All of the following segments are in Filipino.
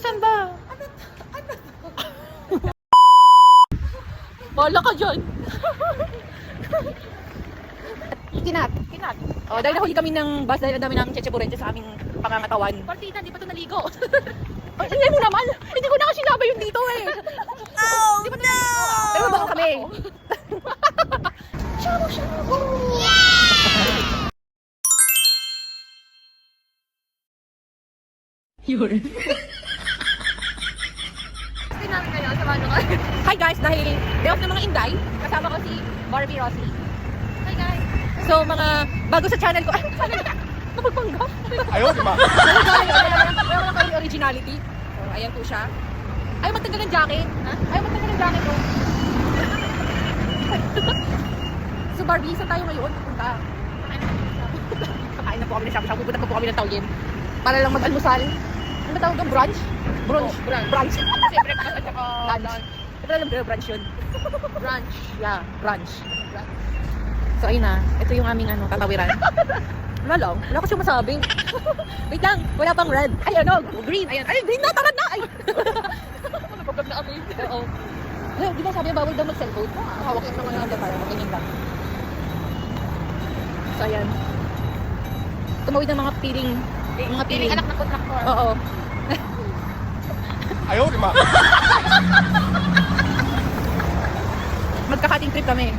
Saan ba? Wala ka dyan. Kinat. Kinat. Oh, dahil nahuli kami ng bus dahil ang dami ng checheburente sa aming pangangatawan. Partita, di pa ito naligo. Ay, hindi mo naman. Hindi ko na kasi sinabay yung dito eh. Oh, di pa naligo. Pero baka kami. Yun. Gusto namin kayo, samahan mo kayo. Hi guys, dahil day off ng mga Inday, kasama ko si Barbie Rossi. Hi guys. So mga bago sa channel ko, ay, channel ka, napagpanggap. Ayaw, di ba? Meron lang kami originality. So, ayan po siya. Ayaw magtanggal ng jacket. Ha? Ayaw magtanggal ng jacket ko. so Barbie, saan tayo ngayon? Punta. Kakain na po kami ng shabu-shabu. Pupunta po kami ng Taoyem. Para lang mag-almusal. Ano ba tawag doon? Brunch? Brunch. Oh, brunch. Brunch. Kasi breakfast at saka Lunch. Ito lang brunch yun. brunch. Yeah, brunch. So ayun na, ito yung aming ano, tatawiran. Wala lang, wala kasi masabi. Wait lang, wala pang red. Ay ano, green. Ayan, ay green na, tara na. Ay. Ano problem na kami? Oo. Ay, di ba sabi bawal daw mag-cellphone? Hawak yung mga nanda para makinig lang. So ayan. Tumawid ng mga piling. Mga Piling piling. anak ng kontraktor. Oo. Ayaw, di ba? Magka-cutting trip kami.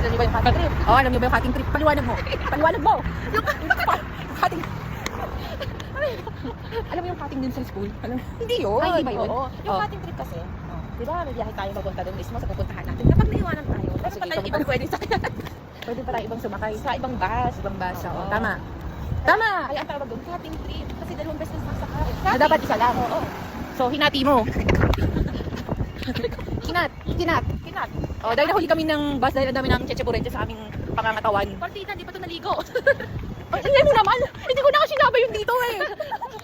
Alam niyo ba yung cutting trip? Oo, alam niyo ba yung cutting trip? Paliwanag mo. Paliwanag mo. Yung cutting. alam mo yung cutting din sa school? Alam Hindi yun. Ay, hindi ba yun? Oo. Yung Oh. cutting trip kasi, di ba may biyahe tayo papunta doon mismo sa pupuntahan natin. Kapag naiwanan tayo, meron pa tayong ibang ba? pwede sakyan. Pwede pa tayo ibang sumakay. Sa ibang bus. Ibang basa. Oo. Oh, tama. Tama. Ay, ang tawag doon, cutting trip. Kasi dalawang beses na sasakay. Na dapat isa lang. Oo. So, hinati mo. Kinat. Kinat. Kinat. Oh, dahil nahuli kami ng bus dahil ang dami ng checheburente sa aming pangangatawan. Partita, di pa ito naligo. Ay, hindi mo naman. Hindi ko na kasi sinabay yung dito eh.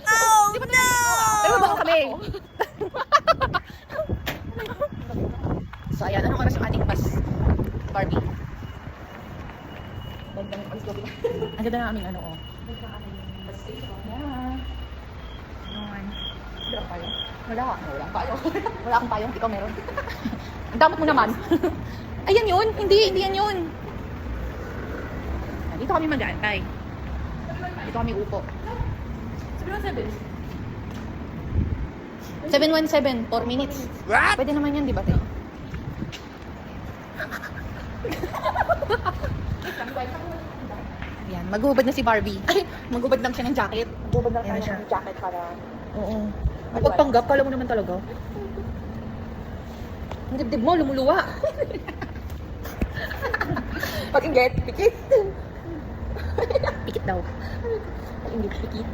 Oh, di pa ito naligo. Pero baka kami. so, ayan. Anong oras yung ating bus? Barbie. Ang ganda ng aming ano, oh. Yeah. Wala kang payong? Wala. Wala akong payong. Wala akong payong. Ikaw meron. Ang damot mo naman. Ayan yun. Hindi. Hindi yan yun. Dito kami mag-aantay. Dito kami upo. Sabi mo, seven. 717, 4 minutes. What? Pwede naman yan, di ba, te? Yan, magubad na si Barbie. Ay, magubad lang siya ng jacket. Bubad lang siya. ng jacket para... Oo. Pagpanggap, kala mo naman talaga. Ang dibdib mo, lumuluwa. Pag inggit, pikit. Pikit daw. Pag pikit.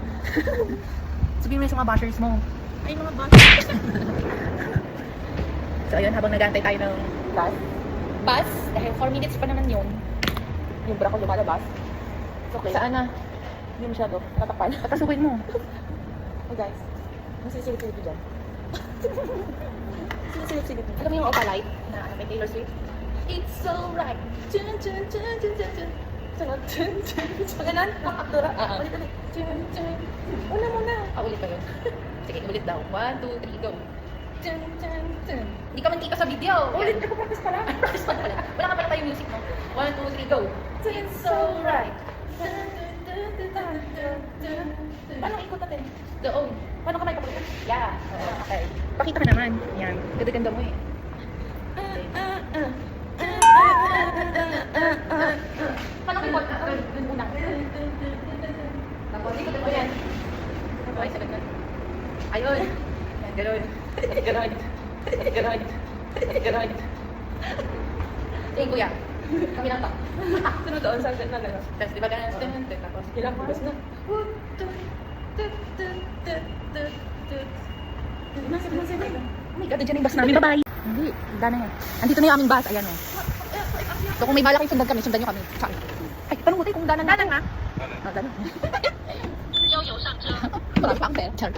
Sabihin mo yun sa mga bashers mo. Ay, mga bus. So, ayun, habang nag-aantay tayo ng bus. Bus, dahil 4 minutes pa naman yun. Yung bra ko lumalabas. It's okay. Saan na? Hindi masyado. Tatakpan. Patasukin mo. Hey guys, masisilip-silip ko dyan. Sinisilip-silip. Alam mo yung Opalite na ano, kay Taylor Swift? It's so right. Chun, chun, chun, chun, chun, chun. Sunod, chun, chun, chun. Pag ganun, ang aktura. Ah, ah. Ulit, ulit. Chun, chun. Una muna. Ah, ulit pa yun. Sige, ulit daw. One, two, three, go. Chun, chun, chun. Hindi ka man kita sa video. Ulit, nagpa-practice pa lang. Ay, practice pa pala. Wala ka pala tayong music, no? One, two, three, go. It's so right. Paano ikot natin? Doon. Paano ka may kapalitan? Yeah. Okay. Pakita ka naman. Yan. Ganda-ganda mo eh. Paano ka ikot? Dun una. Tapos, ikotin mo yan. Okay, sa ganda. Ayun. Yan, ganun. Ganun. Ganun. Ganun. Tingin kuya. Kami lang to. Sunod doon, sunset na lang. Tapos, di ba ganun? Tapos, Ilang oras na? Oh my God, na yung bus namin. Bye-bye. Hindi, handa na yan. Andito na yung aming bus. Ayan o. So kung may balak yung sundan kami, sundan nyo kami. Saan? Ay, tanong ko tayo kung danan natin. Danan Ah, danan. Marami pa ang pera. Char.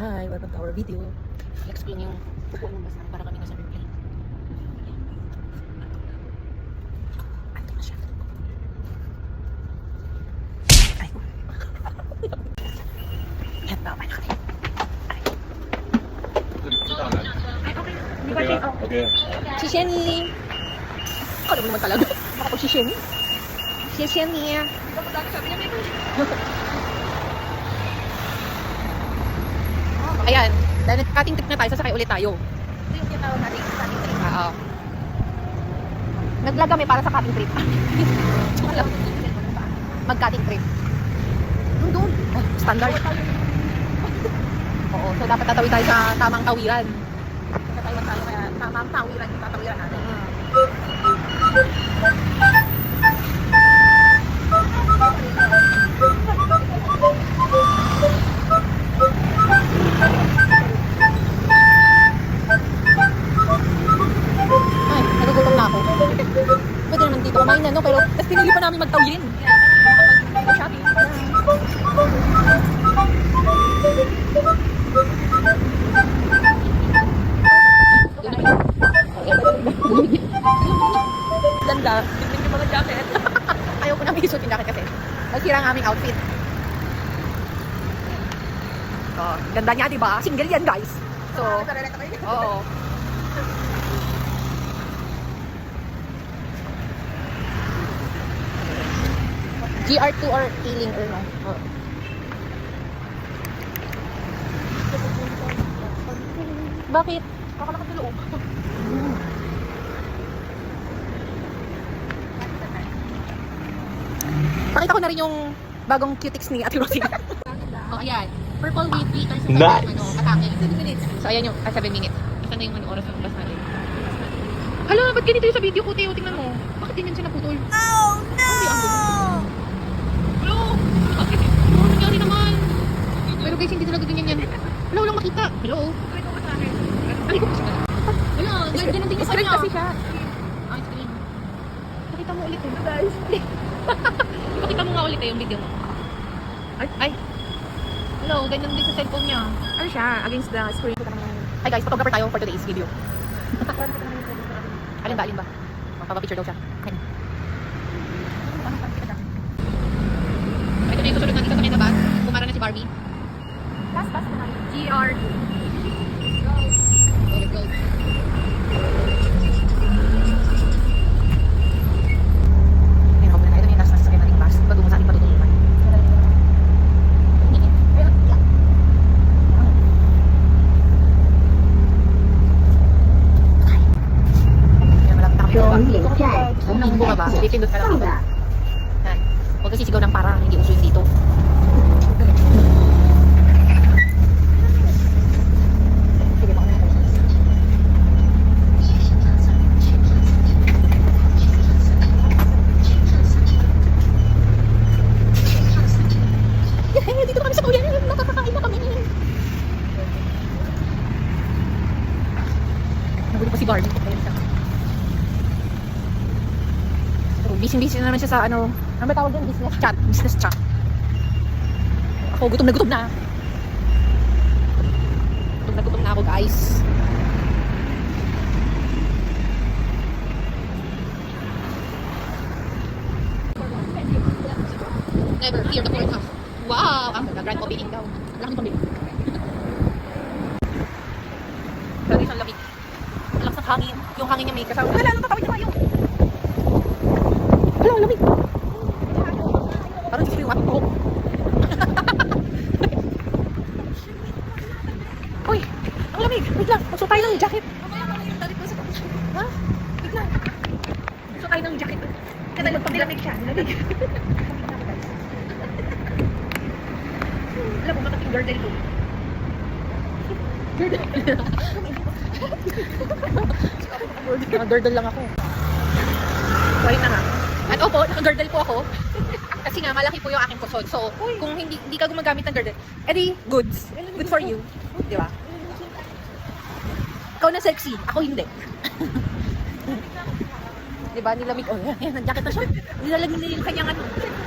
Hi, welcome to our video. I'll explain yung upo ng bus namin para kami nasa airplane. Okay. Si Shenny. Ako naman talaga. Ako si Shenny. Si Shenny. Ayan. Dahil cutting trip na tayo, sasakay ulit tayo. Ito yung tinawag natin sa ating trip. Oo. Naglaga may para sa cutting trip. Alam mo, Mag-cutting trip. Doon, doon. Oh, standard. Oo, so dapat tatawid tayo sa tamang tawiran. Sa Taiwan tayo kaya tamang tawiran yung tatawiran natin. Ay, nagugutom na ako. Pwede naman dito kumain na, no? Pero, tapos pinili pa namin magtawin. Kaya shopping. Ganda. Tingnan yung mga jacket. Ayaw ko na may suit yung jacket kasi. Nasira ang aming outfit. So, ganda niya, di ba? Single yan, guys. So, oo. GR2 or Ealing or no? Oo. Bakit? Baka nakatulog. Pakita ko na rin yung bagong cutics ni Ate Rosie. oh, ayan. Purple with glitters sa Nice. ano, atake. 7 minutes. So, ayan yung, ah, 7 minutes. Isa na yung ano, oras ng bus natin. Hala, ba't ganito yung sa video ko, Teo? Tingnan mo. Bakit ganyan siya naputol? Oh, no! Hello? Bakit? Ano nangyari naman? Pero guys, hindi talaga ganyan yan. Wala, walang makita. Hello? Ay, ko kasi Wala, ganyan din yung Screen kanya. kasi siya. Ay, screen. Pakita mo ulit eh. guys. Nga ulit yung video mo. Ay, ay. Hello, ganyan din sa cellphone niya. Ano siya? Against the screen. Hi guys, photographer tayo for today's video. Alin ba, alin ba? Magpapapicture daw siya. Ayun. Ito na yung susunod na dito sa Metabas. Kumara na si Barbie. Last bus na GR. Go, let's go. Si Barbie. Ayun siya. So, busy-busy na naman siya sa ano ba tawag yan? Business chat. Business chat. Ako, gutom na gutom na. Gutom na gutom na ako, guys. Never fear the forecast. Wow! Ang ganda, grand opening daw. Ang laki pambili. Grabe siyang lamig. Ang lakas ng hangin. Yung hangin niya may kasama. Wala, ano tatawid na tayo. Wala, lamig. Parang gusto yung ating buhok. Uy, ang lamig. Wait lang, magsuot tayo ng jacket. Ha? Wait lang. Magsuot tayo ng jacket. Kaya tayo magpabilamig siya. Lamig. Alam mo, makating girdle ko. Girdle. Girdle lang ako. Sorry na nga. At opo, naka-girdle po ako. Kasi nga, malaki po yung aking pusod. So, kung hindi hindi ka gumagamit ng girdle, edi, goods. Good for you. Di ba? Ikaw na sexy, ako hindi. Di ba? Nilamig. Oh, yan, yan, jacket na siya. Nilalamig na yung kanyang ano,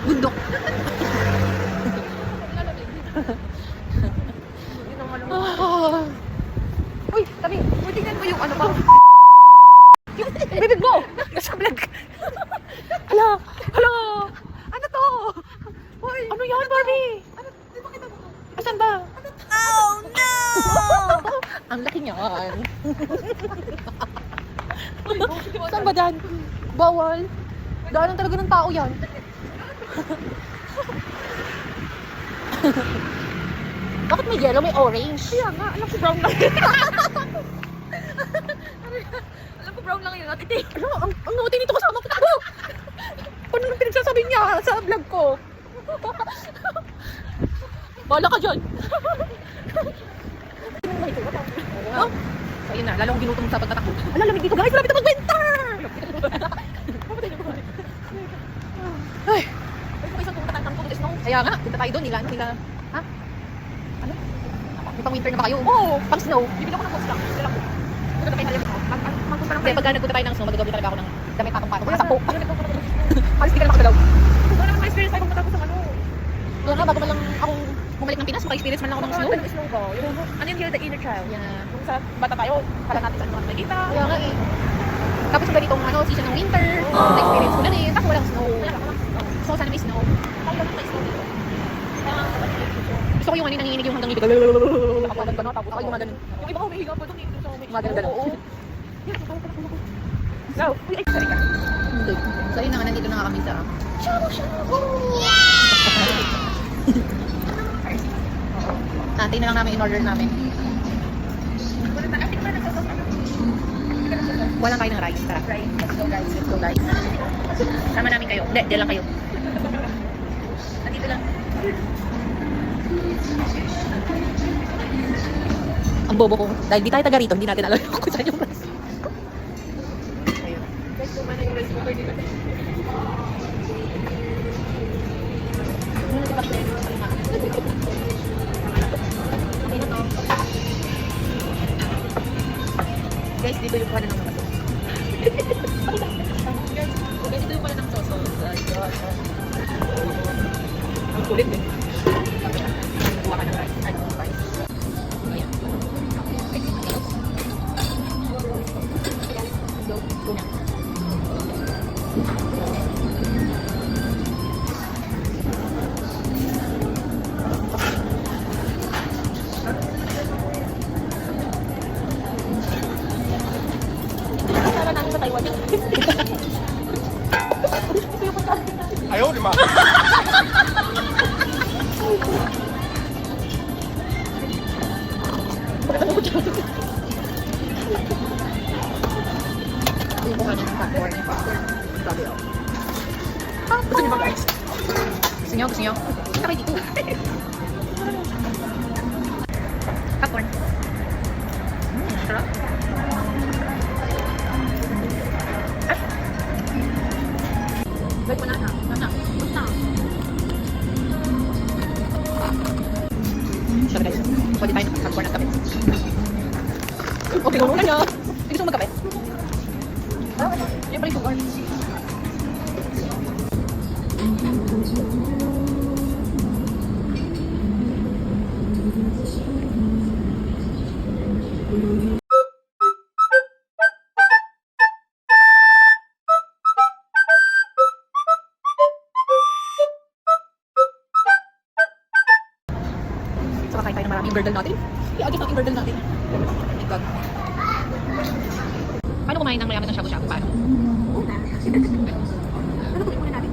bundok. Ah. Uy, uy, tingnan mo yung ano pa. Bibig mo! Nasa vlog. Hala! Hala! Ano to? Uy! Ano yan, Barbie? Ano? Di ba kita mo? Asan ba? Oh, no! Ang laki niyan. Saan ba dyan? Bawal. Daanan talaga ng tao yan. Bakit may yellow, may orange? Kaya nga, alam ko brown lang. alam ko brown lang yun. At. Ano, ang, ang nauti nito kasama ko. Oh! Paano nang pinagsasabi niya sa vlog ko? Bala ka dyan. oh? Ayun na, lalong ginutom sa pagtatakbo. Ala, lamig dito guys, malapit na mag-winter! Ay, Ay, kung isang pumunta tayo ng snow. kaya nga, punta tayo doon, nila, ano, nila, ha? Ano? May pang winter na ba kayo? Oo. Pang snow? Bibili ako ng box lang. Dala ko. Punta. Mag- mag- Magpunta lang Hindi, pagka nagpunta tayo ng snow, magagawin talaga ako ng damit patong-patong. Wala Wala sakpo. Wala ko. Alis di ka na makagalaw. Wala naman experience tayo pumunta ko sa ano. Kaya nga, bago man lang ako bumalik ng Pinas, maka-experience man lang ako ng snow. Ano snow ko? Yung, ano yung Heal the Inner Child? Yeah. Kung sa bata tayo, kala natin sa ano mga nakikita. Kaya nga eh. Tapos yung ganitong ano, season ng winter, na-experience ko na rin. Tapos walang snow. Wala. So, sana may snow. Kaya lang may snow dito. Gusto ko yung ano, nanginginig yung hanggang ibig. Nakapalag ka na, tapos Ako yung gumagano. Yung iba ko may higa pa doon. eh, Gumagano ganun. Oo. Go. Uy, ay, sorry ka. Hindi. So, yun na nga, nandito na nga kami sa... Shabu, shabu. Ah, tingnan lang namin in order namin. Na. Walang kayo ng rice. Tara. Right, let's go guys. Let's go guys. Sama namin kayo. Hindi, diyan lang kayo. Nandito lang. Ang bobo ko. Dahil di tayo taga rito, hindi natin alam kung saan yung rice. Ayun. Guys, kung na. Guys, dito yung pala ng yung girdle natin. I-agit natin yung girdle natin. Oh God. Paano kumain ng mayaman ng shabu-shabu? Paano? Ano kulit muna natin?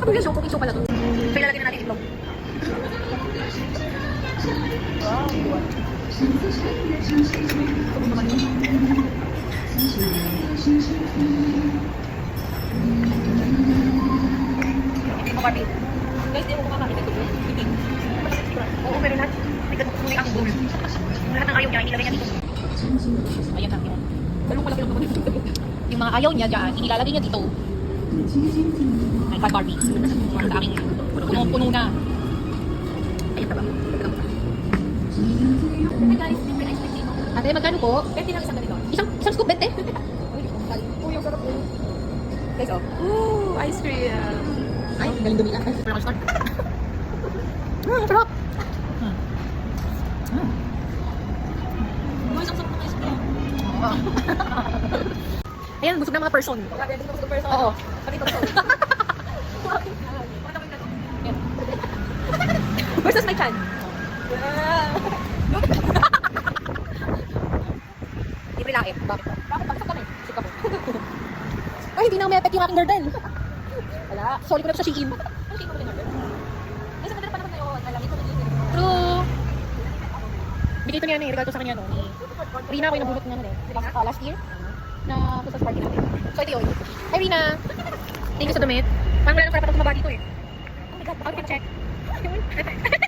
Sabi nga, show, cooking show pala to. So, ilalagay na natin itlog. Hindi mo kapit. Guys, di mo kumakain ito. Bitin. Oo, pero lahat. May ganun kung may ang bowl. Lahat ng ayaw niya, inilagay niya dito. Ayan na, yung, Dalawang malaki lang naman yung mga ayaw niya dyan, inilalagay niya dito. Ay, kay Barbie. Sa aking puno-puno na. Ayan ba? Hi guys, libre ice cream dito. Ate, magkano po? 20 lang isang ganito. Isang, isang scoop, bente? Uy, ang sarap yun. Guys, oh. Ooh, ice cream. Ay, galing dumi lang. Ay. Hmm, sarap. Ayan, busog na mga person. Oo. Versus my chan. Libre lang eh. Bakit? Bakit? Bakit kami? Sika mo. Ay, hindi na umepet yung aking garden. Wala. Sorry ko na sa chicken. Bigay niya ni, eh, regalo ko sa kanya no. Ni Rina ko yung nabunot niya no, eh. Uh, last year na Christmas party natin. So ito yun. Hi Rina. Thank you sa damit. Parang wala nang karapatan tumaba dito eh. Oh my god, baka check. Yun.